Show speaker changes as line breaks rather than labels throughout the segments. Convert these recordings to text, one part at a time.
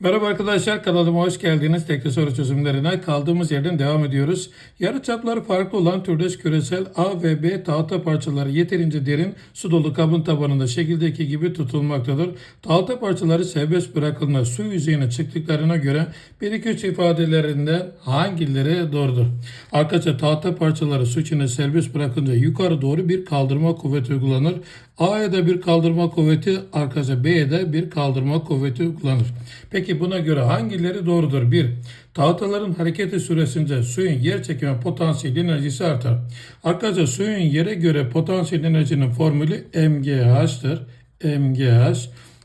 Merhaba arkadaşlar kanalıma hoş geldiniz. Tekli soru çözümlerine kaldığımız yerden devam ediyoruz. Yarı çapları farklı olan türdeş küresel A ve B tahta parçaları yeterince derin su dolu kabın tabanında şekildeki gibi tutulmaktadır. Tahta parçaları serbest bırakıldığında su yüzeyine çıktıklarına göre 1-2-3 ifadelerinden hangileri doğrudur? Arkadaşlar tahta parçaları su içine serbest bırakınca yukarı doğru bir kaldırma kuvveti uygulanır. A'ya da bir kaldırma kuvveti, arkadaşlar B'ye de bir kaldırma kuvveti uygulanır. Peki buna göre hangileri doğrudur? 1. Tahtaların hareketi süresince suyun yer çekimi potansiyel enerjisi artar. Arkadaşlar suyun yere göre potansiyel enerjinin formülü MGH'tır. MGH.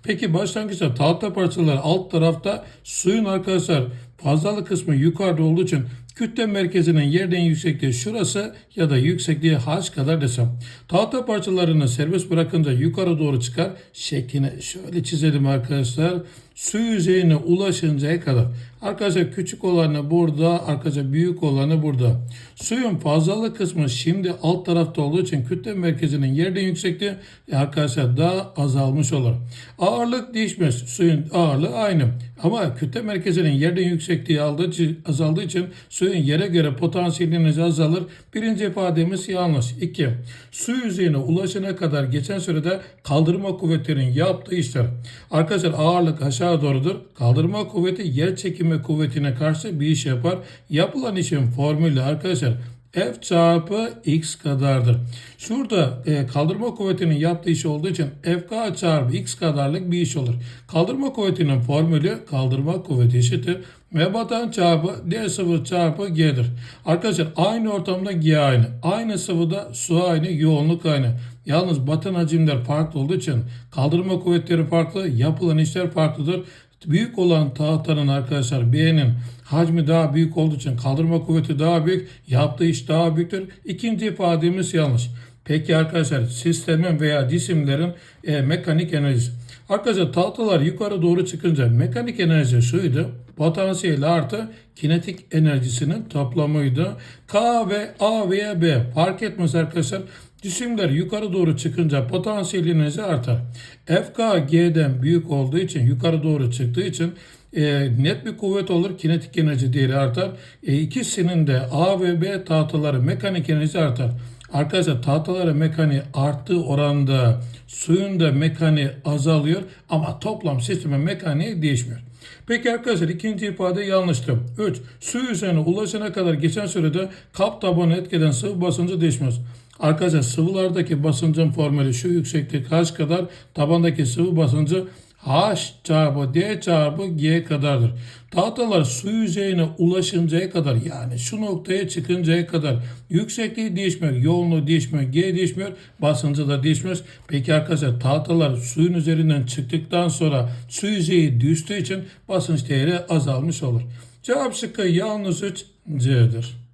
Peki başlangıçta tahta parçaları alt tarafta suyun arkadaşlar fazlalık kısmı yukarıda olduğu için kütle merkezinin yerden yüksekliği şurası ya da yüksekliği h kadar desem. Tahta parçalarını serbest bırakınca yukarı doğru çıkar. Şeklini şöyle çizelim arkadaşlar. Su yüzeyine ulaşıncaya kadar. Arkadaşlar küçük olanı burada, arkadaşlar büyük olanı burada. Suyun fazlalık kısmı şimdi alt tarafta olduğu için kütle merkezinin yerden yüksekliği e, arkadaşlar daha azalmış olur. Ağırlık değişmez. Suyun ağırlığı aynı. Ama kütle merkezinin yerden yüksekliği azaldığı için suyun yere göre potansiyel enerji azalır. Birinci ifademiz yanlış. 2. Su yüzeyine ulaşana kadar geçen sürede kaldırma kuvvetlerinin yaptığı işler. Arkadaşlar ağırlık aşağı doğrudur. Kaldırma kuvveti yer çekimi kuvvetine karşı bir iş yapar. Yapılan işin formülü arkadaşlar F çarpı x kadardır. Şurada e, kaldırma kuvvetinin yaptığı iş olduğu için FK çarpı x kadarlık bir iş olur. Kaldırma kuvvetinin formülü kaldırma kuvveti eşittir. V batan çarpı D sıvı çarpı G'dir. Arkadaşlar aynı ortamda G aynı. Aynı sıvıda su aynı, yoğunluk aynı. Yalnız batan hacimler farklı olduğu için kaldırma kuvvetleri farklı, yapılan işler farklıdır. Büyük olan tahtanın arkadaşlar B'nin hacmi daha büyük olduğu için kaldırma kuvveti daha büyük, yaptığı iş daha büyüktür. İkinci ifademiz yanlış. Peki arkadaşlar sistemin veya cisimlerin e, mekanik enerjisi. Arkadaşlar tahtalar yukarı doğru çıkınca mekanik enerji şuydu. Potansiyel artı kinetik enerjisinin toplamıydı. K ve A veya B fark etmez arkadaşlar. Cisimler yukarı doğru çıkınca potansiyel enerji artar. FK G'den büyük olduğu için yukarı doğru çıktığı için e, net bir kuvvet olur. Kinetik enerji değeri artar. E, ikisinin de A ve B tahtaları mekanik enerji artar. Arkadaşlar tahtaların mekaniği arttığı oranda suyun da mekaniği azalıyor ama toplam sistemin mekaniği değişmiyor. Peki arkadaşlar ikinci ifade yanlıştı. 3. Su yüzeyine ulaşana kadar geçen sürede kap tabanı etkeden sıvı basıncı değişmez. Arkadaşlar sıvılardaki basıncın formülü şu yükseklik h kadar tabandaki sıvı basıncı H çarpı D çarpı G kadardır. Tahtalar su yüzeyine ulaşıncaya kadar yani şu noktaya çıkıncaya kadar yüksekliği değişmiyor, yoğunluğu değişmiyor, G değişmiyor, basıncı da değişmiyor. Peki arkadaşlar tahtalar suyun üzerinden çıktıktan sonra su yüzeyi düştüğü için basınç değeri azalmış olur. Cevap şıkkı yalnız 3 C'dir.